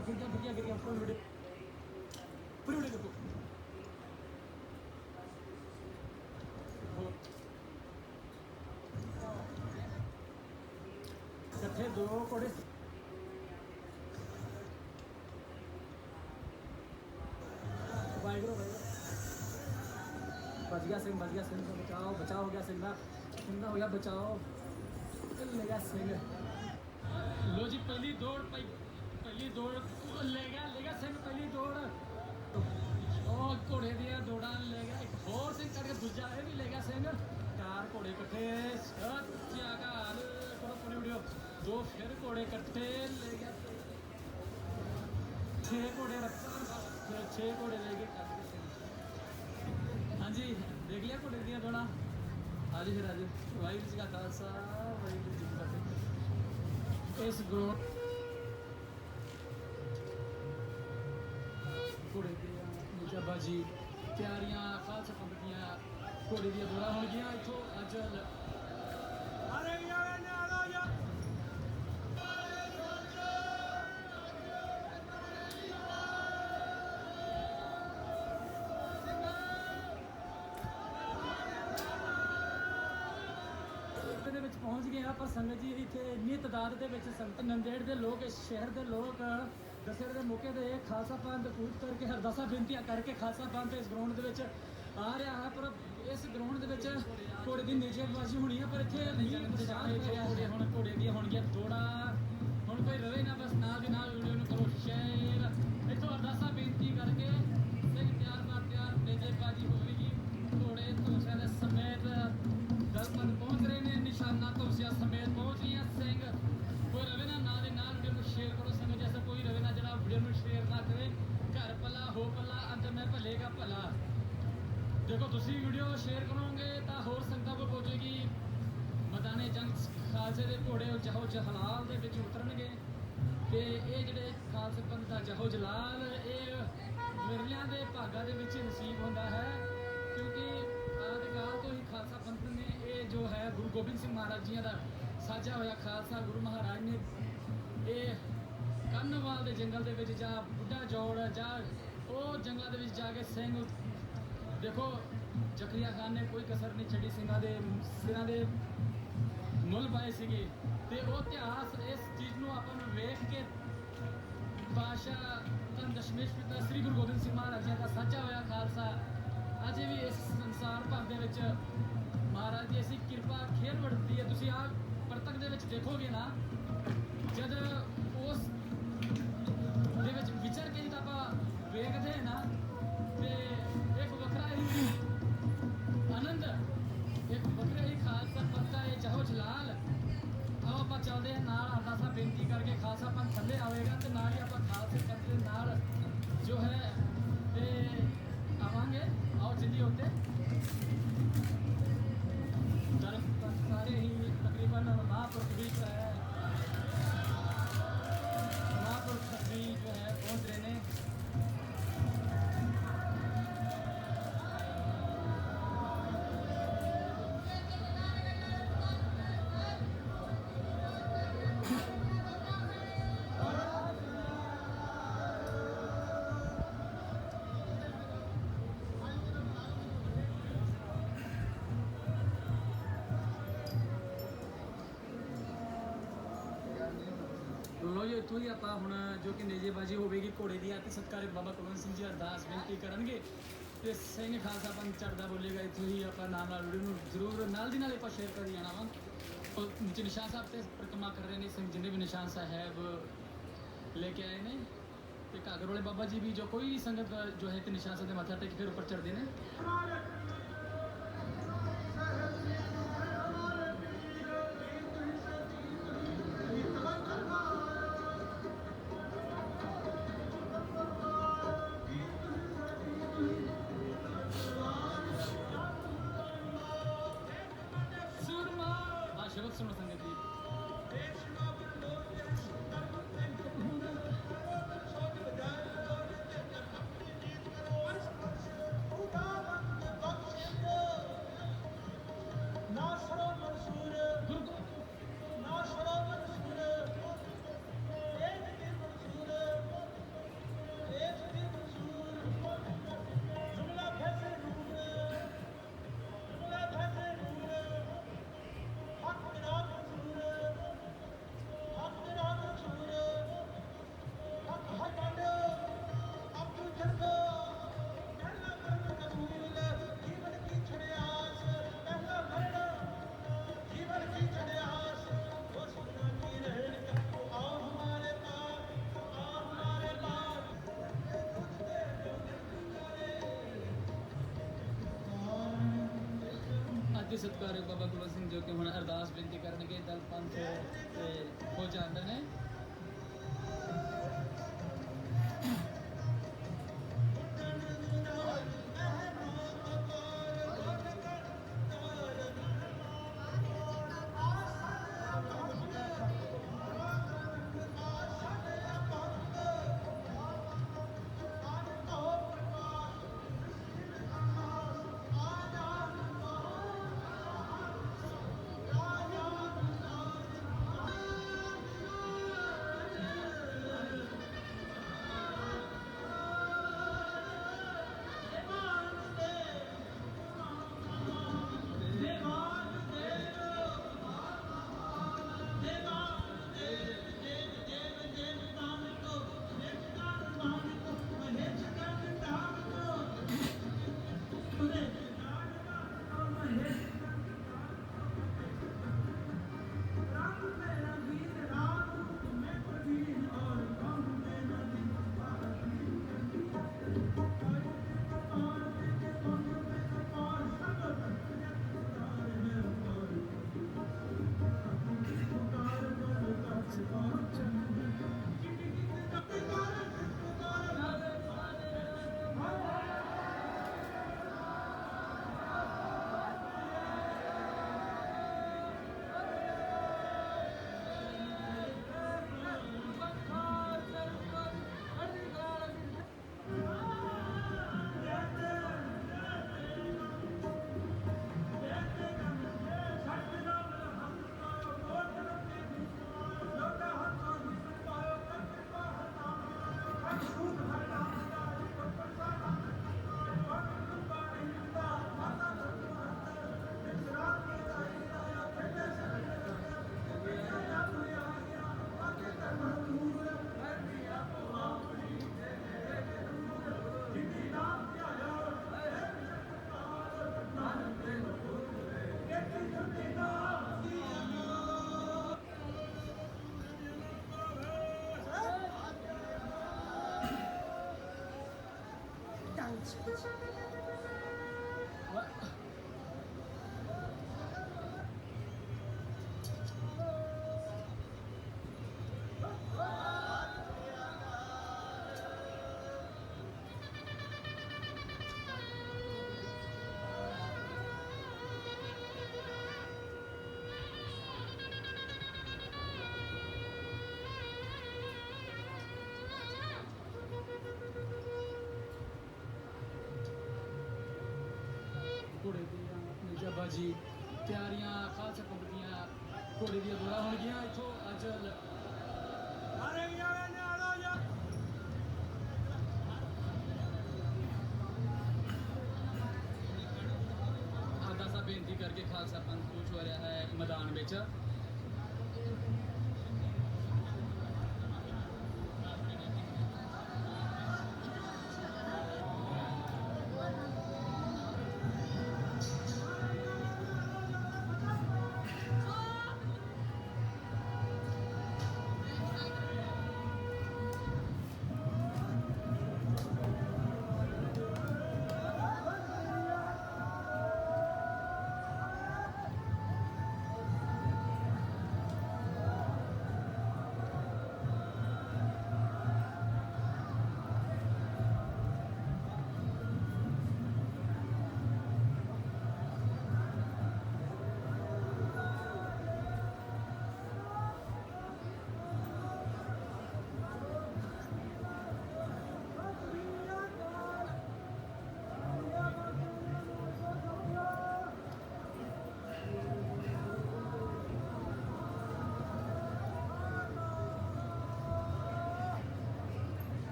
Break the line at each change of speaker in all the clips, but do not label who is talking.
ਫਿਰਦੀਆਂ ਫਿਰਦੀਆਂ ਫਿਰਦੀਆਂ ਉੱਪਰ ਨੂੰ ਵੇੜੇ ਪਰੇ ਵੇੜੇ ਦੇਖੋ ਇੱਥੇ ਦੋ ਕੋੜੇ ਵਾਹਿਗੁਰੂ ਬਚ ਗਿਆ ਸਿੰਘ ਬਚ ਗਿਆ ਸਿੰਘ ਤੋਂ ਬਚਾਓ ਬਚਾਓ ਹੋ ਗਿਆ ਸਿੰਘ ਦਾ ਸਿੰਘਾ ਹੋ ਗਿਆ ਬਚਾਓ ਲਗਾ ਸਿੰਘ ਲੋ ਜੀ, ਪਹਿਲੀ ਦੌੜ ਪਈ ਚਾਰ ਘੋੜੇ ਇਕੱਠੇ ਸੱਚਿਆ ਘਾਲ ਕਰੋ ਪੂਰੀ ਵੀਡੀਓ ਦੋ ਫਿਰ ਘੋੜੇ ਇਕੱਠੇ ਲੈ ਗਿਆ ਛੇ ਘੋੜੇ ਰੱਖਾ। ਛੇ ਘੋੜੇ ਲੈ ਕੇ ਕੱਟ ਹਾਂਜੀ, ਦੇਖ ਲਿਆ ਘੋੜੇ ਦੀਆਂ ਦੌੜਾਂ ਅੱਜ ਫਿਰ ਅੱਜ ਵਾਹਿਗੁਰੂ ਜੀ ਕਾ ਖਾਲਸਾ, ਵਾਹਿਗੁਰੂ ਜੀ ਕੀ ਫਤਿਹ। ਇਸ ਗਰਾਊਂਡ ਘੋੜੇ ਦੀਆਂ ਨਿਜਾਬਾਜੀ ਤਿਆਰੀਆਂ, ਖਾਲਸਾ ਪੰਥ ਦੀਆਂ। ਘੋੜੇ ਦੀਆਂ ਦੌੜਾਂ ਹੋਣਗੀਆਂ ਇੱਥੋਂ ਅੱਜ ਲ- ਦੇ ਵਿੱਚ ਪਹੁੰਚ ਗਏ ਆ ਪਰ ਸੰਗਤ ਜੀ, ਇੱਥੇ ਇੰਨੀ ਤਾਦਾਦ ਦੇ ਵਿੱਚ ਸੰਗਤ, ਨੰਦੇੜ ਦੇ ਲੋਕ, ਇਸ ਸ਼ਹਿਰ ਦੇ ਲੋਕ, ਦਸਹਿਰੇ ਦੇ ਮੌਕੇ ਤੇ ਖਾਲਸਾ ਪੰਥ ਕੂਚ ਕਰਕੇ, ਹਰਦਾਸਾ ਬੇਨਤੀਆਂ ਕਰਕੇ ਖਾਲਸਾ ਪੰਥ ਇਸ ਗਰਾਊਂਡ ਦੇ ਵਿੱਚ ਆ ਰਿਹਾ ਹੈ, ਪਰ ਇਸ ਗਰਾਊਂਡ ਦੇ ਵਿੱਚ ਘੋੜੇ ਦੀ ਨਿਸ਼ਾਨਬਾਜ਼ੀ ਹੋਣੀ ਹੈ, ਪਰ ਇੱਥੇ ਨਿਸ਼ਾਨ ਘੋੜੇ ਹੁਣ ਘੋੜੇ ਦੀਆਂ ਹੋਣਗੀਆਂ ਦੌੜਾਂ ਹੁਣ ਕੋਈ ਰਵੇ ਨਾ, ਬਸ ਨਾਲ ਦੀ ਨਾਲ ਵੀਡੀਓ ਨੂੰ ਕਰੋ ਸ਼ੇਅਰ ਇੱਥੋਂ ਅਰਦਾਸਾ ਬੇਨਤੀ ਕਰਕੇ, ਸਿੰਘ ਤਿਆਰ ਬਾਰ ਤਿਆਰ ਨਿਸ਼ਾਨਬਾਜ਼ੀ ਹੋਵੇਗੀ। ਘੋੜੇ ਤੋਸਿਆਂ ਦੇ ਸਮੇਤ ਦਲਪਤ ਪਹੁੰਚ ਰਹੇ ਨੇ, ਨਿਸ਼ਾਨਾ ਤੋਸਿਆਂ ਸਮੇਤ ਪਹੁੰਚ ਰਹੀਆਂ। ਸਿੰਘ, ਕੋਈ ਰਵੇ ਨਾ, ਨਾਲ ਦੇ ਨਾਲ ਵੀਡੀਓ ਨੂੰ ਸ਼ੇਅਰ ਕਰੋ। ਸੰਗ ਜੈਸਾ ਕੋਈ ਰਵੇ ਨਾ ਜਿਹੜਾ ਵੀਡੀਓ ਨੂੰ ਸ਼ੇਅਰ ਨਾ ਕਰੇ ਘਰ ਭਲਾ ਹੋ ਭਲਾ ਅੰਤ ਮੈਂ ਭਲੇਗਾ ਭਲਾ ਦੇਖੋ ਤੁਸੀਂ ਵੀਡੀਓ ਸ਼ੇਅਰ ਕਰੋਗੇ ਤਾਂ ਹੋਰ ਸੰਗਤਾਂ ਕੋਲ ਪਹੁੰਚੇਗੀ ਮਦਾਨੇ ਜੰਗ ਖਾਲਸੇ ਦੇ ਘੋੜੇ ਜਹੋ ਜਹਲਾਲ ਦੇ ਵਿੱਚ ਉਤਰਨਗੇ। ਤੇ ਇਹ ਜਿਹੜੇ ਖਾਲਸੇ ਪੰਥ ਦਾ ਜਹੋ ਜਲਾਲ ਇਹ ਵਿਰਲਿਆਂ ਦੇ ਭਾਗਾਂ ਦੇ ਵਿੱਚ ਨਸੀਬ ਹੁੰਦਾ ਹੈ। ਕਿਉਂਕਿ ਆਦਿਕਾਲ ਤੋਂ ਹੀ ਖਾਲਸਾ ਪੰਥ ਨੇ ਇਹ ਜੋ ਹੈ, ਗੁਰੂ ਗੋਬਿੰਦ ਸਿੰਘ ਮਹਾਰਾਜ ਜੀਆਂ ਦਾ ਸਾਜਾ ਹੋਇਆ ਖਾਲਸਾ, ਗੁਰੂ ਮਹਾਰਾਜ ਨੇ ਇਹ ਕੰਨਵਾਲ ਦੇ ਜੰਗਲ ਦੇ ਵਿੱਚ ਜਾਂ ਬੁੱਢਾ ਜੋੜ ਜਾਂ ਉਹ ਜੰਗਲਾਂ ਦੇ ਵਿੱਚ ਜਾ ਕੇ ਸਿੰਘ ਦੇਖੋ ਜ਼ਕਰੀਆ ਖਾਨ ਨੇ ਕੋਈ ਕਸਰ ਨਹੀਂ ਛੱਡੀ, ਸਿੰਘਾਂ ਦੇ ਸਿਰਾਂ ਦੇ ਮੁੱਲ ਪਾਏ ਸੀਗੇ ਤੇ ਉਹ ਇਤਿਹਾਸ ਇਸ ਚੀਜ਼ ਨੂੰ ਆਪਾਂ ਨੂੰ ਵੇਖ ਕੇ ਬਾਦਸ਼ਾਹ ਧੰਨ ਦਸ਼ਮੇਸ਼ ਪਿਤਾ ਸ੍ਰੀ ਗੁਰੂ ਗੋਬਿੰਦ ਸਿੰਘ ਮਹਾਰਾਜ ਜੀ ਦਾ ਸਾਜਾ ਹੋਇਆ ਖਾਲਸਾ। ਅਜੇ ਵੀ ਇਸ ਸੰਸਾਰ ਭਰ ਦੇ ਵਿੱਚ ਮਹਾਰਾਜ ਦੀ ਅਸੀਂ ਕਿਰਪਾ ਖੇਰ ਵਰਤਦੀ ਹੈ। ਤੁਸੀਂ ਆਹ ਪਰਤਕ ਦੇ ਵਿੱਚ ਦੇਖੋਗੇ ਨਾ, ਜਦ ਉਸ ਇੱਥੋਂ ਹੀ ਆਪਾਂ ਹੁਣ ਜੋ ਕਿ ਨੇਜੇਬਾਜੀ ਹੋਵੇਗੀ ਘੋੜੇ ਦੀ ਅਤੇ ਸਤਕਾਰੇ ਬਾਬਾ ਕੁਲਵੰਤ ਸਿੰਘ ਜੀ ਅਰਦਾਸ ਬੇਨਤੀ ਕਰਨਗੇ। ਤੇ ਸਿੰਘ ਖਾਲਸਾ ਪੰਥ ਚੜਦਾ ਬੋਲੇਗਾ, ਇੱਥੋਂ ਹੀ ਆਪਾਂ ਨਾਮ ਨਾਲ ਵੀਡੀਓ ਨੂੰ ਜ਼ਰੂਰ ਨਾਲ ਦੀ ਨਾਲ ਆਪਾਂ ਸ਼ੇਅਰ ਕਰੀ ਜਾਣਾ ਵਾ। ਉਹ ਨੀਚੇ ਨਿਸ਼ਾਨ ਸਾਹਿਬ ਤੇ ਪ੍ਰਤਮਾ ਕਰ ਰਹੇ ਨੇ ਸਿੰਘ, ਜਿੰਨੇ ਵੀ ਨਿਸ਼ਾਨ ਸਾਹਿਬ ਲੈ ਕੇ ਆਏ ਨੇ। ਤੇ ਘਾਗਰ ਵਾਲੇ ਬਾਬਾ ਜੀ ਵੀ ਜੋ ਕੋਈ ਵੀ ਸੰਗਤ ਜੋ ਹੈ ਤੇ ਨਿਸ਼ਾਨ ਸਾਹਿਬ ਦੇ ਮੱਥਾ ਟੇਕ ਕੇ ਫਿਰ ਉੱਪਰ ਚੜਦੇ ਨੇ। ਸਤਿਕਾਰ ਬਾਬਾ ਕੁਲਵੰਤ ਸਿੰਘ ਜੋ ਕਿ ਹੁਣ ਅਰਦਾਸ ਬੇਨਤੀ ਕਰਨਗੇ ਦਲ ਪੰਥ ਤੇ ਹੋ ਜਾਂਦੇ ਨੇ। わっ! ਜੀ, ਤਿਆਰੀਆਂ ਖਾਲਸਾ ਪੰਥ ਦੀਆਂ, ਘੋੜੇ ਦੀਆਂ ਦੌੜਾ ਹੋਣਗੀਆਂ ਇੱਥੋਂ ਅੱਜ ਲ- ਅਰਦਾਸਾਂ ਬੇਨਤੀ ਕਰਕੇ ਖਾਲਸਾ ਪੰਥ ਪਹੁੰਚ ਹੋ ਰਿਹਾ ਹੈ ਮੈਦਾਨ ਵਿੱਚ।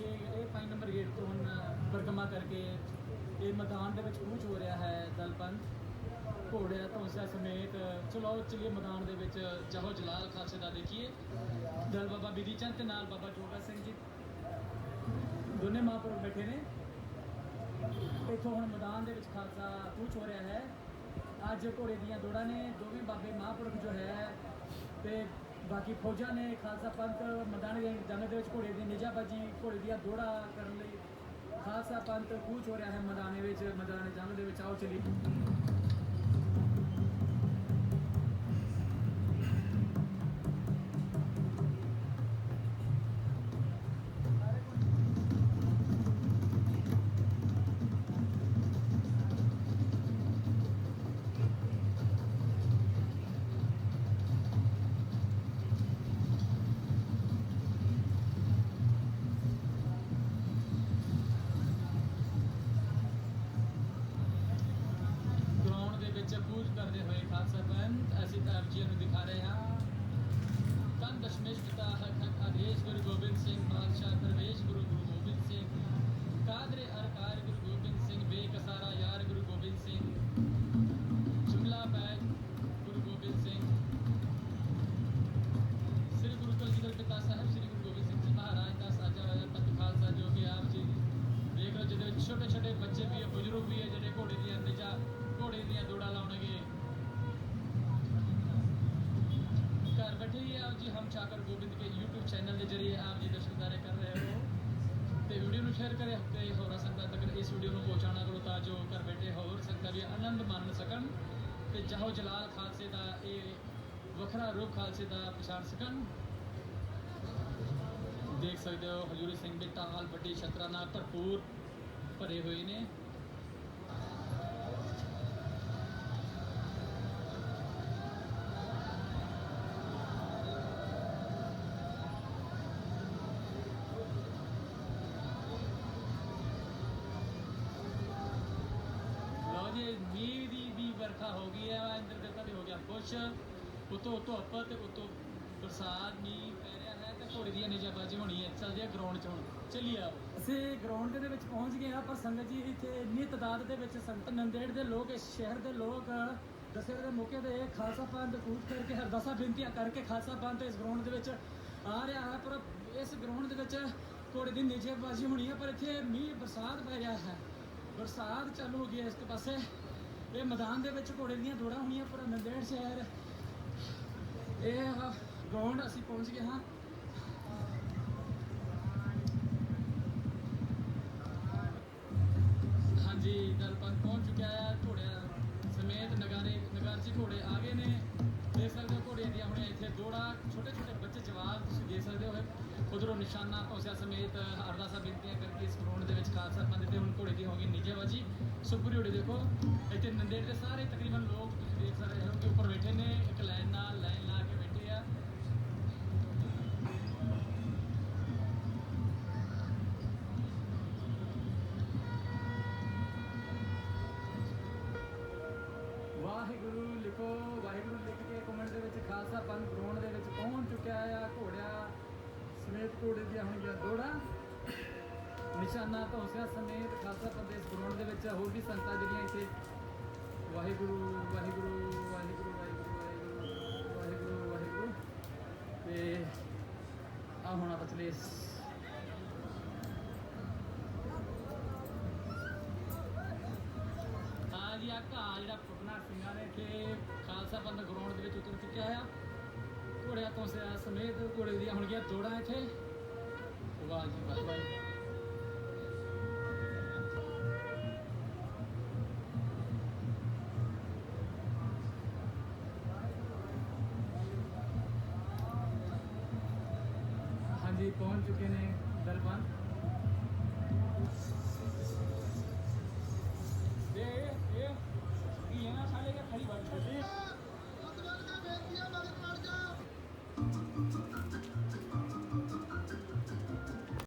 6 ਇਹ ਪੰਜ ਨੰਬਰ ਗੇਟ ਤੋਂ ਹੁਣ ਬਰਗਮਾ ਕਰਕੇ ਇਹ ਮੈਦਾਨ ਦੇ ਵਿੱਚ ਕੂਚ ਹੋ ਰਿਹਾ ਹੈ ਦਲਪੰਥ ਘੋੜਿਆਂ ਧੌਂਸਿਆ ਸਮੇਤ ਚਲੋ ਚਲੀਏ ਮੈਦਾਨ ਦੇ ਵਿੱਚ, ਜਾਹੋ ਜਲਾਲ ਖਾਲਸੇ ਦਾ ਦੇਖੀਏ। ਦਲ ਬਾਬਾ ਬੀਰੀ ਚੰਦ ਤੇ ਨਾਲ ਬਾਬਾ ਜੋਗਾ ਸਿੰਘ ਜੀ। ਦੋਨੇ ਮਹਾਂਪੁਰਖ ਬੈਠੇ ਨੇ। ਇੱਥੋਂ ਹੁਣ ਮੈਦਾਨ ਦੇ ਵਿੱਚ ਖਾਲਸਾ ਕੂਚ ਹੋ ਰਿਹਾ ਹੈ। ਅੱਜ ਘੋੜੇ ਦੀਆਂ ਦੌੜਾਂ ਨੇ। ਦੋਵੇਂ ਬਾਬੇ ਮਹਾਂਪੁਰਖ ਜੋ ਹੈ ਤੇ ਬਾਕੀ ਫੌਜਾਂ ਨੇ ਖਾਲਸਾ ਪੰਥ ਮੈਦਾਨ ਦੇ ਜੰਗ ਦੇ ਵਿੱਚ ਘੋੜੇ ਦੀ ਨਿਜਾਬਾਜੀ, ਘੋੜੇ ਦੀਆਂ ਦੌੜਾਂ ਕਰਨ ਲਈ ਖਾਲਸਾ ਪੰਥ ਕੂਚ ਹੋ ਰਿਹਾ ਹੈ ਮੈਦਾਨ ਵਿੱਚ, ਮੈਦਾਨ ਜੰਗ ਦੇ ਵਿੱਚ। ਆਓ ਚਲੀ ਵਿੱਚ ਪੂਜ ਕਰਦੇ ਹੋਏ ਖਾਲਸਾ ਪੰਥ, ਅਸੀਂ ਤਾਂ ਆਪ ਜੀ ਨੂੰ ਦਿਖਾ ਰਹੇ ਹਾਂ। ਤਨ ਦਸ਼ਮੇਸ਼ ਗੋਬਿੰਦ ਕੇ YouTube ਚੈਨਲ ਦੇ ਜਰੀਏ ਆਪ ਜੀ ਦਰਸ਼ਨਦਾਰੇ ਕਰ ਰਹੇ ਹੋ। ਤੇ ਵੀਡੀਓ ਨੂੰ ਸ਼ੇਅਰ ਕਰੇ ਤੇ ਹੋਰਾਂ ਸੰਗਤਾਂ ਤੱਕ ਇਸ ਵੀਡੀਓ ਨੂੰ ਪਹੁੰਚਾਉਣਾ ਕਰੋ ਤਾਂ ਜੋ ਘਰ ਬੈਠੇ ਹੋਰ ਸੰਗਤਾਂ ਵੀ ਆਨੰਦ ਮਾਣ ਸਕਣ ਤੇ ਜਾਹੋ ਜਲਾਲ ਖਾਲਸੇ ਦਾ ਇਹ ਵੱਖਰਾ ਰੂਪ ਖਾਲਸੇ ਦਾ ਪਛਾਣ ਸਕਣ। ਦੇਖ ਸਕਦੇ ਹੋ ਹਜੂਰੀ ਸਿੰਘ ਦੇ ਟਾਲ ਵੱਡੀ ਛਤਰਾ ਨਾਲ ਭਰਪੂਰ ਭਰੇ ਹੋਏ ਨੇ। ਵਰਖਾ ਹੋ ਗਈ ਹੈ ਇੰਦਰ ਦੇਵਤਾ ਵੀ ਹੋ ਗਿਆ ਖੁਸ਼। ਉਤੋਂ ਧੁੱਪ ਤੇ ਉਤੋਂ ਬਰਸਾਤ ਮੀਂਹ ਪੈ ਰਿਹਾ ਹੈ ਤੇ ਘੋੜੇ ਦੀਆਂ ਨਿਜਾਬਾਜੀ ਹੋਣੀ ਹੈ ਚੱਲਦੇ ਆ ਗਰਾਊਂਡ 'ਚ ਹੁਣ। ਚੱਲੀਏ ਆ ਅਸੀਂ ਗਰਾਊਂਡ ਦੇ ਵਿੱਚ ਪਹੁੰਚ ਗਏ ਆ ਪਰ ਸੰਗਤ ਜੀ ਇੱਥੇ ਇੰਨੀ ਤਦਾਦ ਦੇ ਵਿੱਚ ਸੰਗਤ ਨੰਦੇੜ ਦੇ ਲੋਕ, ਇਸ ਸ਼ਹਿਰ ਦੇ ਲੋਕ ਦਸਹਿਰੇ ਦੇ ਮੌਕੇ ਤੇ ਖਾਲਸਾ ਪੰਥ ਕੂਚ ਕਰਕੇ ਹਰਦਾਸਾ ਬੇਨਤੀਆਂ ਕਰਕੇ ਖਾਲਸਾ ਪੰਥ ਇਸ ਗਰਾਊਂਡ ਦੇ ਵਿੱਚ ਆ ਰਿਹਾ ਹੈ, ਪਰ ਇਸ ਗਰਾਊਂਡ ਦੇ ਵਿੱਚ ਘੋੜੇ ਦੀ ਨਿਜਾਬਾਜੀ ਹੋਣੀ ਹੈ, ਪਰ ਇੱਥੇ ਮੀਂਹ, ਬਰਸਾਤ ਪੈ ਰਿਹਾ ਹੈ। ਬਰਸਾਤ ਚਾਲੂ ਹੋ ਗਈ ਹੈ ਇਸ ਪਾਸੇ। ਇਹ ਮੈਦਾਨ ਦੇ ਵਿੱਚ ਘੋੜੇ ਦੀਆਂ ਦੌੜਾਂ ਹੋਣੀਆਂ ਪਰ ਨੰਦੇੜ ਸ਼ਹਿਰ ਇਹ ਗਰਾਊਂਡ ਅਸੀਂ ਪਹੁੰਚ ਗਏ ਹਾਂ। ਹਾਂਜੀ ਦਲਪੰਥ ਪਹੁੰਚ ਚੁੱਕਿਆ ਹੈ। ਘੋੜਿਆਂ ਸਮੇਤ ਨਗਾਰੇ ਨਗਾਰਚੀ ਘੋੜੇ ਆ ਗਏ ਨੇ। ਦੇਖ ਸਕਦੇ ਹੋ ਘੋੜਿਆਂ ਦੀਆਂ ਹੁਣ ਇੱਥੇ ਦੌੜਾਂ ਛੋਟੇ ਛੋਟੇ ਬੱਚੇ ਜਵਾਨ ਤੁਸੀਂ ਦੇਖ ਸਕਦੇ ਹੋ ਉਧਰੋਂ ਨਿਸ਼ਾਨਾ ਪਹੁੰਚਿਆ ਸਮੇਤ ਅਰਦਾਸਾਂ ਬੇਨਤੀਆਂ ਕਰਕੇ ਇਸ ਗਰਾਊਂਡ ਦੇ ਵਿੱਚ ਖਾਲਸਾ ਪੰਥ ਤੇ ਹੁਣ ਘੋੜੇ ਦੀ ਹੋ ਗਈ ਨਿਜੇਬਾਜੀ। ਸੋ ਪੂਰੀ ਹੋੜੀ ਦੇਖੋ, ਇੱਥੇ ਨੰਦੇੜ ਦੇ ਸਾਰੇ ਤਕਰੀਬਨ ਲੋਕ ਤੁਸੀਂ ਦੇਖ ਸਕਦੇ ਹੋ ਕਿ ਉੱਪਰ ਬੈਠੇ ਨੇ, ਇੱਕ ਲਾਈਨ ਨਾਲ, ਲਾਈਨ ਲਾ ਕੇ ਖਾਲਸਾ ਪੰਥ ਗਰਾਊਂਡ ਦੇ ਵਿੱਚ ਪਹੁੰਚ ਚੁੱਕਿਆ ਆ, ਘੋੜਿਆ ਸਮੇਤ ਘੋੜੇ ਦੀਆਂ ਹੋਣਗੀਆਂ ਦੌੜਾਂ। ਨਿਸ਼ਾਨਾ ਧੌਂਸਿਆ ਸਮੇਤ ਖਾਲਸਾ ਪੰਥ ਦੇ ਇਸ ਗਰਾਊਂਡ ਦੇ ਵਿੱਚ ਹੋਰ ਵੀ ਸੰਗਤਾਂ ਜਿਹੜੀਆਂ ਇੱਥੇ ਵਾਹਿਗੁਰੂ ਵਾਹਿਗੁਰੂ ਵਾਹਿਗੁਰੂ ਵਾਹਿਗੁਰੂ ਵਾਹਿਗੁਰੂ ਵਾਹਿਗੁਰੂ ਵਾਹਿਗੁਰੂ। ਤੇ ਆ ਹੁਣ ਆਪਾਂ ਚਲੇ ਹਾਂ ਜੀ ਆ ਘਾਹ ਜਿਹੜਾ ਪੁੱਟਣਾ ਸਿੰਘਾਂ ਨੇ ਇੱਥੇ। ਖਾਲਸਾ ਪੰਥ ਗਰਾਊਂਡ ਦੇ ਵਿੱਚ ਉਤਰ ਚੁੱਕਿਆ ਆ। ਘੋੜਿਆਂ ਤੋਂ ਸਿਆ ਸਮੇਤ ਘੋੜੇ ਦੀਆਂ ਹੋਣਗੀਆਂ ਦੌੜਾਂ ਇੱਥੇ। ਵਾਹ ਜੀ ਵਾਹ ਵਾਹ ਹਾਂਜੀ, ਪਹੁੰਚ ਚੁੱਕੇ ਨੇ ਦਲਬੰਦ